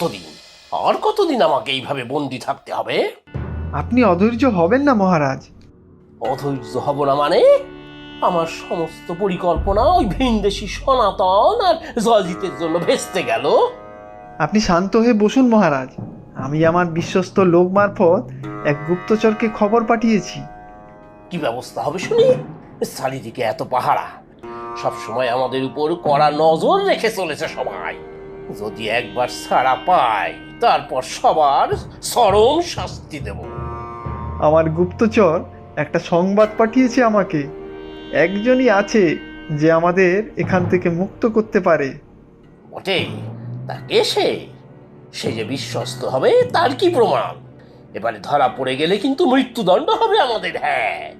কতদিন? আর কতদিন আমাকে এইভাবে বন্দি থাকতে হবে? আপনি অধৈর্য হবেন না মহারাজ। অধৈর্য হব না মানে? আমার সমস্ত পরিকল্পনা ওই ভিনদেশি সনাতন আর জয়জিতের জন্য ভেস্তে গেল। আপনি শান্ত হয়ে বসুন মহারাজ। আমি আমার বিশ্বস্ত লোক মারফত এক গুপ্তচরকে খবর পাঠিয়েছি। কি ব্যবস্থা হবে শুনি? চারিদিকে এত পাহারা। সব সময় আমাদের উপর কড়া নজর রেখে চলেছে সবাই। যদি একবার ছাড়া পাই তারপর সবার চরম শাস্তি দেব। আমার গুপ্তচর একটা সংবাদ পাঠিয়েছে আমাকে। একজনই আছে যে আমাদের এখান থেকে মুক্ত করতে পারে। বটে তা কে সে? সে যে বিশ্বস্ত হবে তার কি প্রমাণ? এবারে ধরা পড়ে গেলে কিন্তু মৃত্যুদণ্ড হবে আমাদের হ্যাঁ।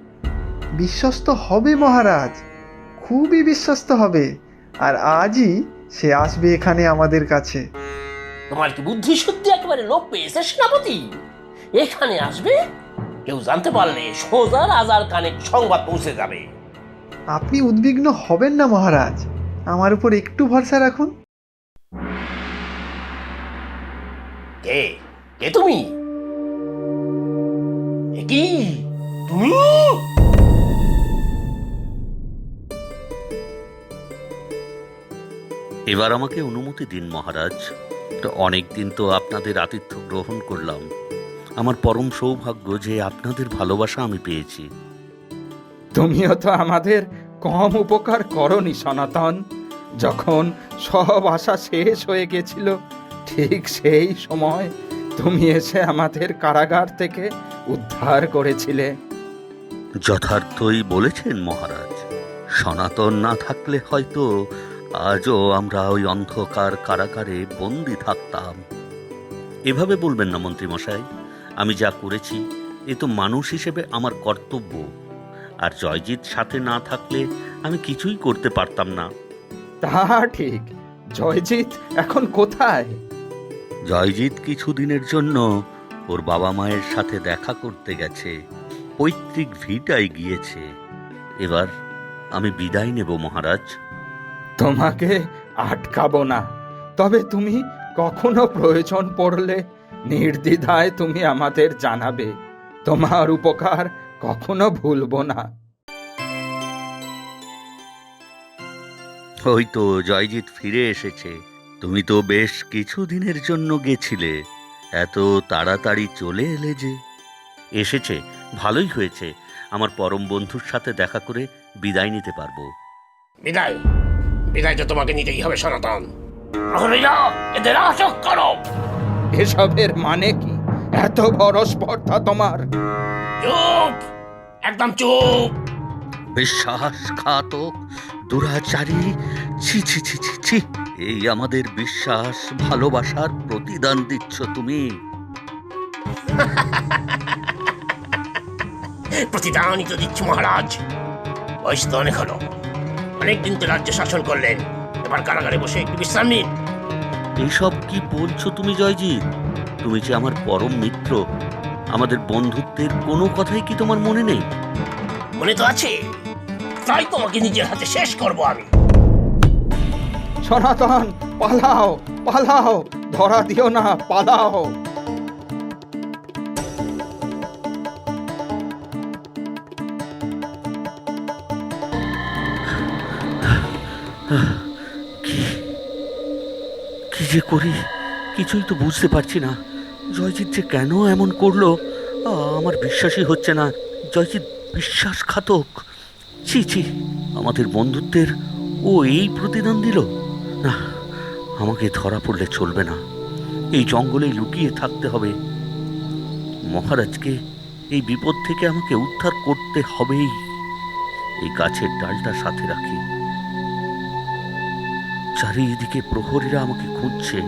বিশ্বস্ত হবে মহারাজ। খুবই বিশ্বস্ত হবে। আর আজই সে আসবে এখানে আমাদের কাছে। তোমার কি বুদ্ধি সত্যি একেবারে লোপ পেয়েছে সেনাপতি? এখানে আসবে কেউ জানতে পারলে সোজা রাজার কানে সংবাদ পৌঁছে যাবে। আপনি উদ্বিগ্ন হবেন না মহারাজ। আমার উপর একটু ভরসা রাখুন। কে? কে তুমি? কি? তুমি? এবার আমাকে অনুমতি দিন মহারাজ। অনেক দিন তো আপনাদের আতিথ্য গ্রহণ করলাম। আমার পরম সৌভাগ্য যে আপনাদের ভালোবাসা আমি পেয়েছি। তুমিও তো আমাদের কম উপকার করনি সনাতন। যখন সব আশা শেষ হয়ে গেছিল ঠিক সেই সময় তুমি এসে আমাদের কারাগার থেকে উদ্ধার করেছিলে। যথার্থই বলেছেন মহারাজ। সনাতন না থাকলে হয়তো আজও আমরা ওই অন্ধকার কারাগারে বন্দি থাকতাম। এভাবে বলবেন না মন্ত্রীমশাই আমি যা করেছি এ তো মানুষ হিসেবে আমার কর্তব্য। আর জয়জিৎ সাথে না থাকলে আমি কিছুই করতে পারতাম না। তা ঠিক জয়জিৎ এখন কোথায়? জয়জিৎ কিছুদিনের জন্য ওর বাবা মায়ের সাথে দেখা করতে গেছে পৈতৃক ভিটায় গিয়েছে। এবার আমি বিদায় নেব মহারাজ। তোমাকে আটকাবো না। তবে তুমি কখনো প্রয়োজন পড়লে নির্দ্বিধায় তুমি আমাদের জানাবে। তোমার উপকার কখনো ভুলব না। ওই তো জয়জিৎ ফিরে এসেছে। তুমি তো বেশ কিছুদিনের জন্য গেছিলে। এত তাড়াতাড়ি চলে এলে যে। এসেছে ভালোই হয়েছে। আমার পরম বন্ধুর সাথে দেখা করে বিদায় নিতে পারব। বিদায়। বিদায় তো তোমাকে নিতেই হবে সনাতন। প্রহরীরা এদের আটক করো। এসবের মানে কি? এত বড় স্পর্ধা তোমার। চুপ একদম চুপ। বিশ্বাসঘাতক দুরাচারী ছি ছি ছি ছি ছি। এই আমাদের বিশ্বাস ভালোবাসার প্রতিদান দিচ্ছ তুমি। প্রতিদানই তো দিচ্ছি মহারাজ। বয়স তো অনেক হলো। অনেকদিন তো রাজ্য শাসন করলেন। এবার কারাগারে বসে একটু বিশ্রাম নিন। এইসব কি বলছো তুমি জয়জিৎ? তুমি যে আমার পরম মিত্র। আমাদের বন্ধুত্বের কোনো কথাই কি তোমার মনে নেই? মনে তো আছে। তাই তোমাকে নিজের হাতে শেষ করব আমি। সনাতন পালাও পালাও। ধরা দিও না পালাও। কি যে করি? কিছুই তো বুঝতে পারছি না। জয়জিৎ যে কেন এমন করল আমার বিশ্বাসই হচ্ছে না। জয়জিৎ বিশ্বাসঘাতক। ছি ছি, আমাদের বন্ধুত্বের ও এই প্রতিদান দিল। না, আমাকে ধরা পড়লে চলবে না। এই জঙ্গলে লুকিয়ে থাকতে হবে। মহারাজকে এই বিপদ থেকে আমাকে উদ্ধার করতে হবেই। এই গাছের ডালটা সাথে রাখি। চারিদিকে প্রহরীরা আমাকে খুঁজছে।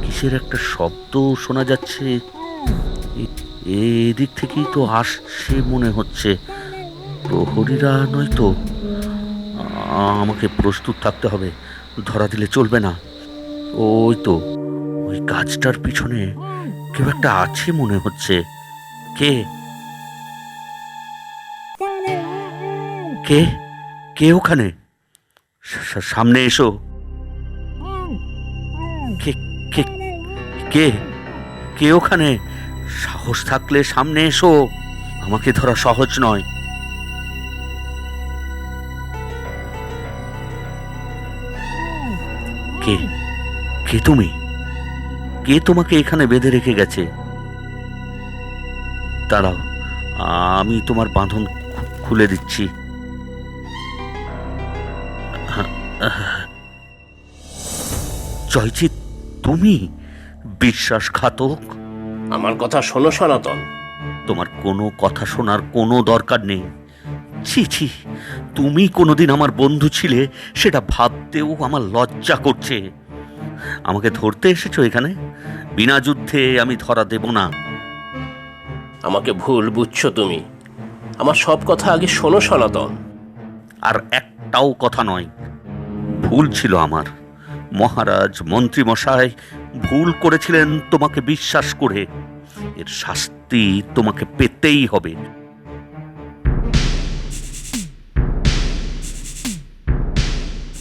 কিসের একটা শব্দ শোনা যাচ্ছে? এদিক থেকেই তো আসছে মনে হচ্ছে। প্রহরীরা নয়তো আমাকে প্রস্তুত থাকতে হবে। ধরা দিলে চলবে না। ওই তো, ওই গাছটার পিছনে কেউ একটা আছে মনে হচ্ছে। কে? কে? কে ওখানে? সামনে এসো। কে কে কে? কে ওখানে? সাহস থাকলে সামনে এসো। আমাকে ধরা সহজ নয়। কে? কে তুমি? কে তোমাকে এখানে বেঁধে রেখে গেছে? দাঁড়াও আমি তোমার বাঁধন খুলে দিচ্ছি। জয়জিৎ তুমি বিশ্বাসঘাতক? আমার কথা শোনো সনাতন। তোমার কোনো কথা শোনার কোনো দরকার নেই। ছি ছি তুমি কোনোদিন আমার বন্ধু ছিলে সেটা ভাবতেও আমার লজ্জা করছে। আমাকে ধরতে এসেছ এখানে? বিনা যুদ্ধে আমি ধরা দেব না। আমাকে ভুল বুঝছ তুমি। আমার সব কথা আগে শোনো সনাতন। আর একটাও কথা নয় ভুল ছিল আমার। মহারাজ মন্ত্রী মশাই ভুল করেছিলেন তোমাকে বিশ্বাস করে। এর শাস্তি তোমাকে পেতেই হবে।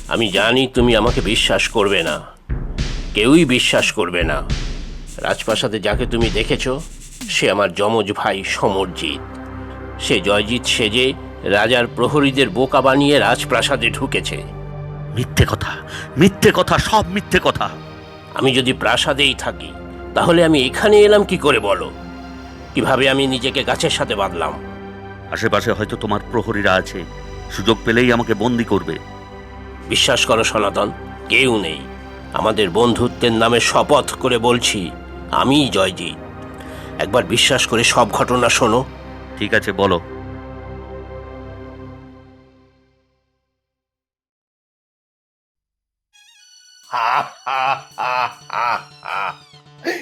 আমি জানি তুমি আমাকে বিশ্বাস করবে না। কেউই বিশ্বাস করবে না। রাজপ্রাসাদে যাকে তুমি দেখেছ সে আমার যমজ ভাই সমরজিৎ। সে জয়জিৎ সেজে রাজার প্রহরীদের বোকা বানিয়ে রাজপ্রাসাদে ঢুকেছে। মিথ্যে কথা মিথ্যে কথা সব মিথ্যে কথা। আমি যদি প্রাসাদেই থাকি তাহলে আমি এখানে এলাম কি করে বলো? কীভাবে আমি নিজেকে গাছের সাথে বাঁধলাম? আশেপাশে হয়তো তোমার প্রহরীরা আছে সুযোগ পেলেই আমাকে বন্দি করবে। বিশ্বাস করো সনাতন কেউ নেই। আমাদের বন্ধুত্বের নামে শপথ করে বলছি আমিই জয়জিৎ। একবার বিশ্বাস করে সব ঘটনা শোনো। ঠিক আছে বলো।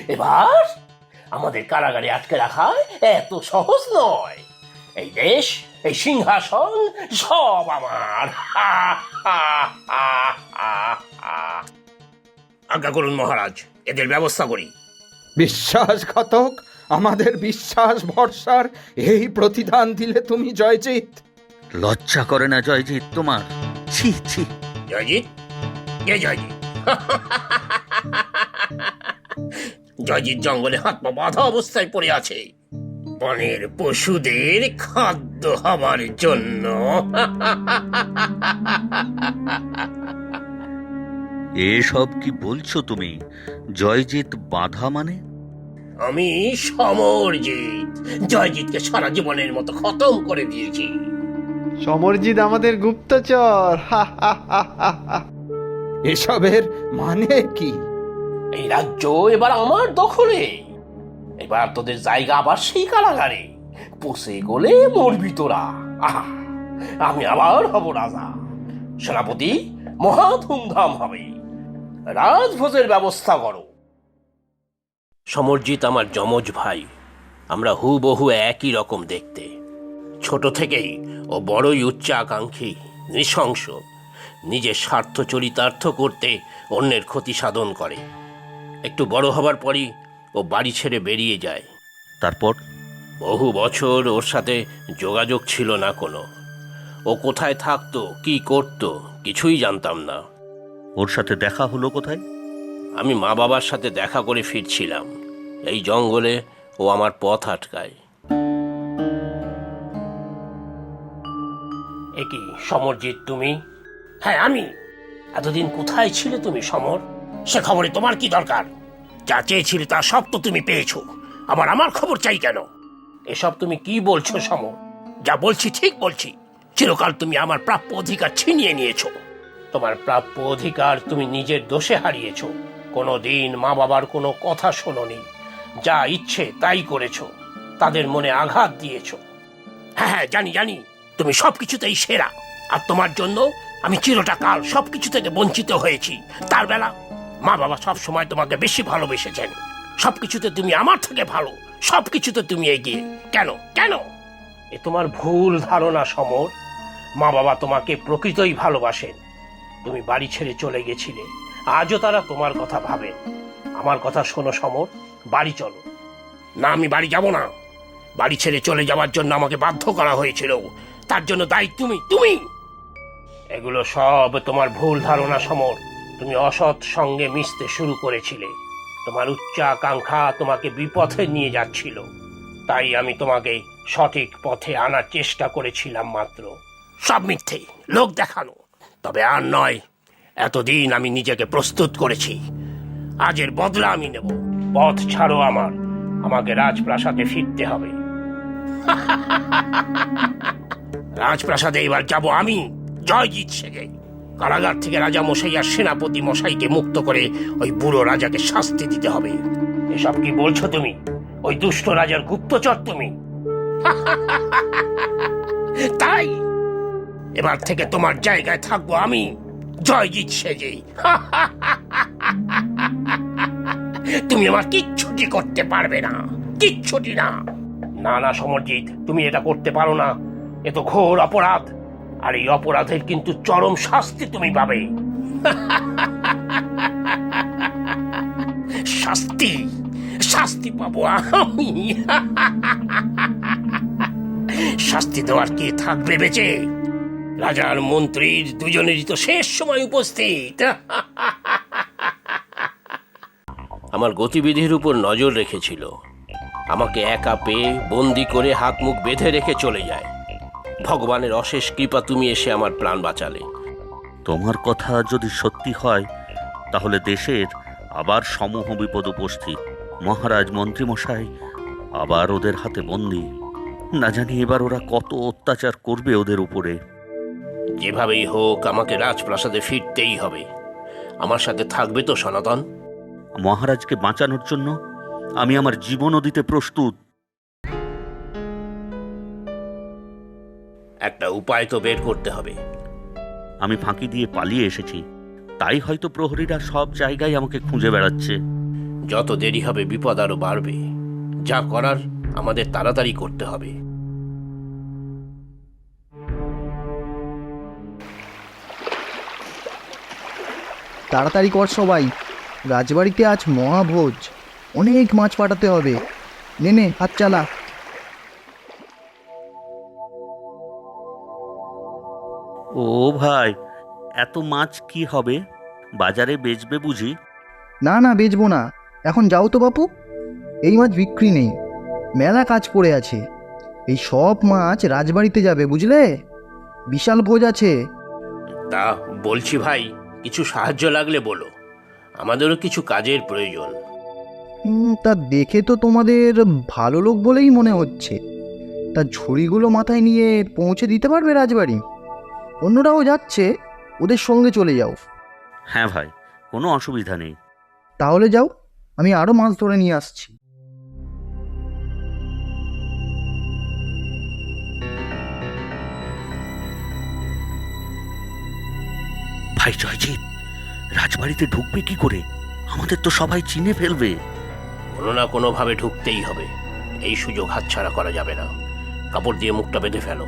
এবার আমাদের কারাগারে আটকে রাখা এত সহজ নয়। এই দেশ এই সিংহাসন সব আমার। আজ্ঞা করুন মহারাজ এদের ব্যবস্থা করি। বিশ্বাসঘাতক আমাদের বিশ্বাস ভরসার এই প্রতিদান দিলে তুমি জয়জিৎ। লজ্জা করে না জয়জিৎ তোমার? ছি ছি। জয়জিৎ? কে জয়জিৎ? জয়জিৎ জঙ্গলে হাত পা বাঁধা অবস্থায় পড়ে আছে। বনের পশুদের খাদ্য হবার জন্য। এসব কি বলছো তুমি? জয়জিৎ বাধা মানে? আমি সমরজিৎ জয়জিৎকে সারা জীবনের মতো খতম করে দিয়েছি। সমরজিৎ আমাদের গুপ্তচর। হা হা হা হা হা। এসবের মানে কি? এই রাজ্য এবার আমার দখলে। এবার তোদের জায়গা আবার সেই কারাগারে। পুষে গলে মরবি তোরা। আমি আবার হব রাজা। সেনাপতি মহা ধুমধাম হবে। রাজভোজের ব্যবস্থা করো। সমরজিৎ আমার যমজ ভাই আমরা হুবহু একই রকম দেখতে। ছোট থেকেই ও বড়ই উচ্চাকাঙ্ক্ষী নৃশংস নিজের স্বার্থ চরিতার্থ করতে অন্যের ক্ষতি সাধন করে। একটু বড় হবার পরই ও বাড়ি ছেড়ে বেরিয়ে যায়। তারপর? বহু বছর ওর সাথে যোগাযোগ ছিল না কোনো। ও কোথায় থাকতো কি করত কিছুই জানতাম না। ওর সাথে দেখা হলো কোথায়? আমি মা বাবার সাথে দেখা করে ফিরছিলাম। এই জঙ্গলে ও আমার পথ আটকায়। একই সমরজিৎ তুমি? হ্যাঁ আমি। এতদিন কোথায় ছিলে তুমি সমর? সে খবরে তোমার কি দরকার? যা চেয়েছিলে তা সব তো তুমি পেয়েছ। আবার আমার খবর চাই কেন? এসব তুমি কি বলছো সমর? যা বলছি ঠিক বলছি। চিরকাল তুমি আমার প্রাপ্য অধিকার ছিনিয়ে নিয়েছো। তোমার প্রাপ্য অধিকার তুমি নিজের দোষে হারিয়েছ। কোনো দিন মা বাবার কোনো কথা শোনোনি। যা ইচ্ছে তাই করেছ। তাদের মনে আঘাত দিয়েছ। হ্যাঁ হ্যাঁ জানি জানি। তুমি সবকিছুতেই সেরা। আর তোমার জন্য আমি চিরটা কাল সবকিছু থেকে বঞ্চিত হয়েছি। তার বেলা মা বাবা সব সময় তোমাকে বেশি ভালোবেসেছেন। সবকিছুতে তুমি আমার থেকে ভালো। সবকিছুতে তুমি এগিয়ে। কেন? কেন? এ তোমার ভুল ধারণা সমর। মা বাবা তোমাকে প্রকৃতই ভালোবাসেন। তুমি বাড়ি ছেড়ে চলে গেছিলে। আজও তারা তোমার কথা ভাবে। আমার কথা শোনো সমর, বাড়ি চলো। না, আমি বাড়ি যাব না। বাড়ি ছেড়ে চলে যাওয়ার জন্য আমাকে বাধ্য করা হয়েছিল। তার জন্য দায়ী তুমি তুমি! এগুলো সব তোমার ভুল ধারণা সমর। তুমি অসৎ সঙ্গে মিশতে শুরু করেছিলে। তোমার উচ্চাকাঙ্ক্ষা তোমাকে বিপথে নিয়ে যাচ্ছিল। তাই আমি তোমাকে সঠিক পথে আনার চেষ্টা করেছিলাম মাত্র। সব মিথ্যে। লোক দেখানো। তবে আর নয়, এতদিন আমি নিজেকে প্রস্তুত করেছি। আজের বদলা আমি নেব। পথ ছাড়ো আমার। আমাকে রাজপ্রাসাদে ফিরতে হবে। রাজপ্রাসাদে এবার যাব আমি, জয়জিৎ সেগে কারাগার থেকে রাজা মশাই আর সেনাপতি মশাইকে মুক্ত করে ওই বুড়ো রাজাকে শাস্তি দিতে হবে। এসব কি বলছো তুমি? ওই দুষ্ট রাজার গুপ্তচর তুমি? তাই? এবার থেকে তোমার জায়গায় থাকব আমি। জয়জিৎ সেজে তুমি আমার কিচ্ছুটি করতে পারবে না। কিচ্ছুটি না। না না, সমরজিৎ, তুমি এটা করতে পারো না। এ তো ঘোর অপরাধ। আর এই অপরাধের কিন্তু চরম শাস্তি তুমি পাবে। শাস্তি শাস্তি পাবো আমি। শাস্তি দেওয়ার কে থাকবে বেঁচে? রাজার মন্ত্রীর দুজনেরই তো শেষ সময় উপস্থিত। আমার গতিবিধির উপর নজর রেখেছিল। আমাকে একা পেয়ে বন্দি করে হাত মুখ বেঁধে রেখে চলে যায়। ভগবানের অশেষ কৃপা তুমি এসে আমার প্রাণ বাঁচালে। তোমার কথা যদি সত্যি হয়, তাহলে দেশের আবার সমূহ বিপদ উপস্থিত। মহারাজ, মন্ত্রীমশাই, আবার ওদের হাতে বন্দি। না জানি এবার ওরা কত অত্যাচার করবে ওদের উপরে। যেভাবেই হোক আমাকে রাজপ্রাসাদে ফিরতেই হবে। আমার সাথে থাকবে তো সনাতন? মহারাজকে বাঁচানোর জন্য আমি আমার জীবনও দিতে প্রস্তুত। একটা উপায় তো বের করতে হবে। আমি ফাঁকি দিয়ে পালিয়ে এসেছি। তাই হয়তো প্রহরীরা সব জায়গায় আমাকে খুঁজে বেড়াচ্ছে। যত দেরি হবে বিপদ আরও বাড়বে। যা করার আমাদের তাড়াতাড়ি করতে হবে। তাড়াতাড়ি কর সবাই। রাজবাড়িতে আজ মহাভোজ। অনেক মাছ পাঠাতে হবে। নে নে হাত চালা। ও ভাই এত মাছ কি হবে? বাজারে বেচবে বুঝি? না না বেচবো না। এখন যাও তো বাপু। এই মাছ বিক্রি নেই। মেলা কাজ পড়ে আছে। এই সব মাছ রাজবাড়িতে যাবে বুঝলে? বিশাল ভোজ আছে। তা বলছি ভাই কিছু সাহায্য লাগলে বলো। আমাদেরও কিছু কাজের প্রয়োজন। তা দেখে তো তোমাদের ভালো লোক বলেই মনে হচ্ছে। তা ঝুড়িগুলো মাথায় নিয়ে পৌঁছে দিতে পারবে রাজবাড়ি? অন্যরাও যাচ্ছে ওদের সঙ্গে চলে যাও। হ্যাঁ ভাই কোনো অসুবিধা নেই। তাহলে যাও আমি আরও মাছ ধরে নিয়ে আসছি। ভাই জয়জিৎ রাজবাড়িতে ঢুকবে কি করে? আমাদের তো সবাই চিনে ফেলবে। কোনো না কোনোভাবে ঢুকতেই হবে। এই সুযোগ হাতছাড়া করা যাবে না। কাপড় দিয়ে মুখটা বেঁধে ফেলো।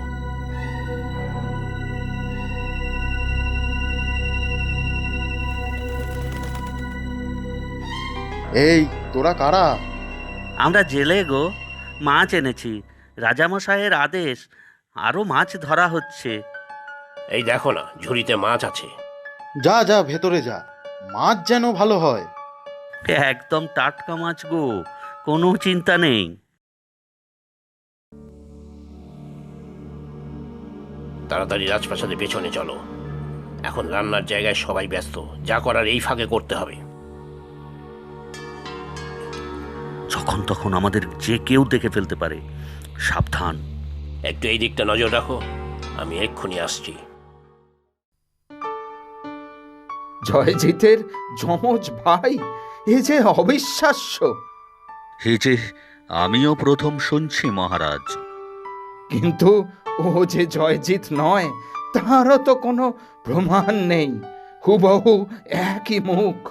এই তোরা কারা? আমরা জেলে গো মাছ এনেছি। রাজামশাইয়ের আদেশ আরও মাছ ধরা হচ্ছে। এই দেখো না ঝুড়িতে মাছ আছে। যা যা ভেতরে যা। মাছ যেন ভালো হয়। একদম টাটকা মাছ গো কোনো চিন্তা নেই। তাড়াতাড়ি রাজপ্রাসাদের পেছনে চলো। এখন রান্নার জায়গায় সবাই ব্যস্ত যা করার এই ফাঁকে করতে হবে। যখন তখন আমাদের যে কেউ দেখে ফেলতে পারে সাবধান। একটু এই দিকটা নজর রাখো আমি এক্ষুনি আসছি। জয়জিতের যমজ ভাই এ যে অবিশ্বাস্য। হে যে আমিও প্রথম শুনছি মহারাজ। কিন্তু ও যে জয়জিৎ নয় তারও তো কোনো প্রমাণ নেই। হুবহু একই মুখ।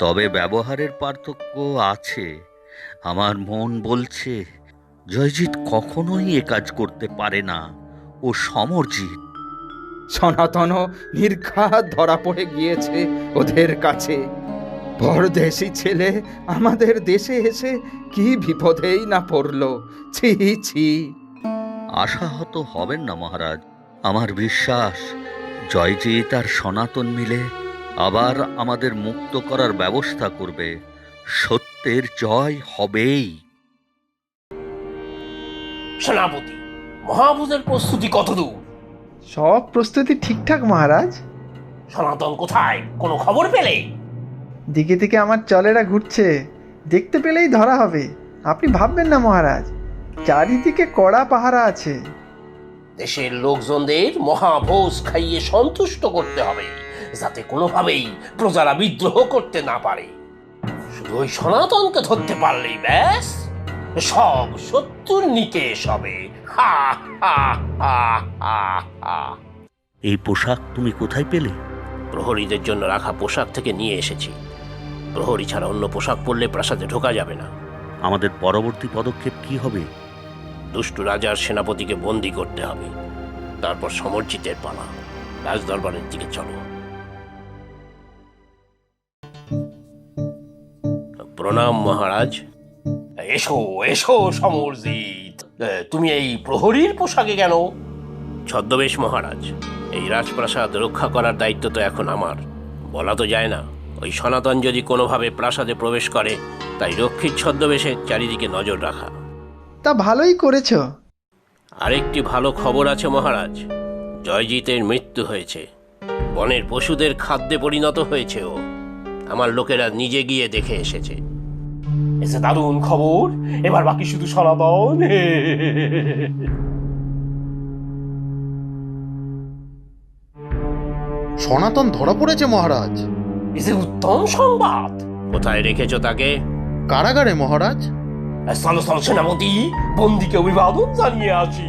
তবে ব্যবহারের পার্থক্য আছে। আমার মন বলছে জয়জিৎ কখনোই এ কাজ করতে পারে না। ও সমরজিৎ। সনাতন নির্ঘাত ধরা পড়ে গিয়েছে ওদের কাছে। পরদেশি ছেলে আমাদের দেশে এসে কি বিপদেই না পড়ল। ছি ছি। আশাহত হবেন না মহারাজ। আমার বিশ্বাস জয়জিৎ আর সনাতন মিলে আবার আমাদের মুক্ত করার ব্যবস্থা করবে। সত্যের জয় হবেই। সেনাপতি মহাভূতের প্রস্তুতি কতদূর? সব প্রস্তুতি ঠিকঠাক মহারাজ? সনাতন কোথায়? কোনো খবর পেলে? দিকে দিকে আমার চলেরা ঘুরছে। দেখতে পেলেই ধরা হবে। আপনি ভাববেন না মহারাজ। চারিদিকে কড়া পাহারা আছে। দেশের লোকজনদের মহাভোজ খাইয়ে সন্তুষ্ট করতে হবে যাতে কোনোভাবেই প্রজারা বিদ্রোহ করতে না পারে। শুধু ওই সনাতনকে ধরতে পারলেই ব্যাস। সব শত্রুর নিকেশ হবে। হা হা হা হা হা। এই পোশাক তুমি কোথায় পেলে? প্রহরীদের জন্য রাখা পোশাক থেকে নিয়ে এসেছি। প্রহরী ছাড়া অন্য পোশাক পরলে প্রাসাদে ঢোকা যাবে না। আমাদের পরবর্তী পদক্ষেপ কি হবে? দুষ্টু রাজার সেনাপতিকে বন্দি করতে হবে। তারপর সমর্জিতের পালা। রাজদরবারের দিকে চলো। প্রণাম মহারাজ। এসো এসো সমরজিৎ। তুমি এই প্রহরীর পোশাকে কেন? ছদ্মবেশ মহারাজ এই রাজপ্রাসাদ রক্ষা করার দায়িত্ব তো এখন আমার। বলা তো যায় না ওই সনাতন যদি কোনোভাবে প্রাসাদে প্রবেশ করে তাই রক্ষীর ছদ্মবেশে চারিদিকে নজর রাখা। তা ভালোই করেছ। আরেকটি ভালো খবর আছে মহারাজ জয়জিতের মৃত্যু হয়েছে। বনের পশুদের খাদ্যে পরিণত হয়েছে ও। আমার লোকেরা নিজে গিয়ে দেখে এসেছে। এসে দারুণ খবর। এবার বাকি শুধু সনাতন। সনাতন ধরা পড়েছে মহারাজ। এসে উত্তম সংবাদ। কোথায় রেখেছো তাকে? কারাগারে মহারাজ। স্থল সেনাপতি বন্দিকে অভিবাদন জানিয়ে আসি।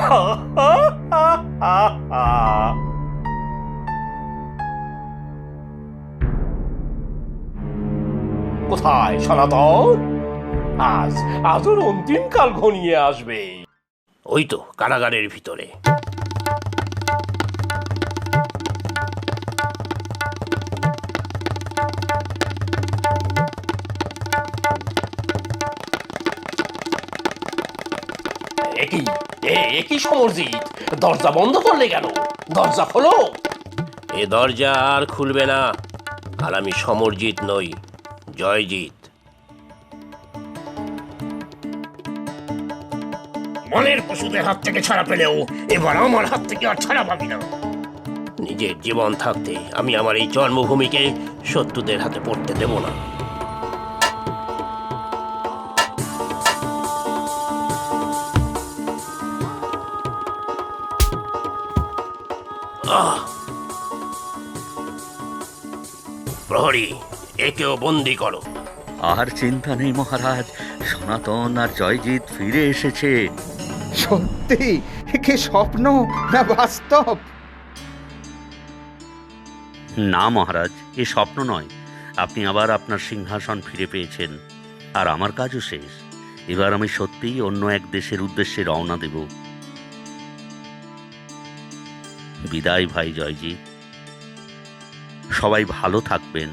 হা, হা, হা, হা, কোথায় সনাতন? আজ আজ ওর অন্তিম কাল ঘনিয়ে আসবে। ওই তো কারাগারের ভিতরে। একই এ একই সমরজিৎ? দরজা বন্ধ করলে কেন? দরজা খোলো। এ দরজা আর খুলবে না। আর আমি সমরজিৎ নই। জয়জিৎ। মনের পশুদের হাত থেকে ছাড়া পেলেও এবার আমার হাত থেকে আর ছাড়া পাবি না। নিজের জীবন থাকতে আমি আমার এই জন্মভূমিকে শত্রুদের হাতে পড়তে দেব না। প্রহরী একেও বন্দি করো। আর চিন্তা নেই মহারাজ। সনাতন আর জয়জিৎ ফিরে এসেছে। সত্যি? কি স্বপ্ন না বাস্তব? না মহারাজ এ স্বপ্ন নয়। আপনি আবার আপনার সিংহাসন ফিরে পেয়েছেন। আর আমার কাজও শেষ। এবার আমি সত্যিই অন্য এক দেশের উদ্দেশ্যে রওনা দেব। বিদায় ভাই জয়জি সবাই ভালো থাকবেন।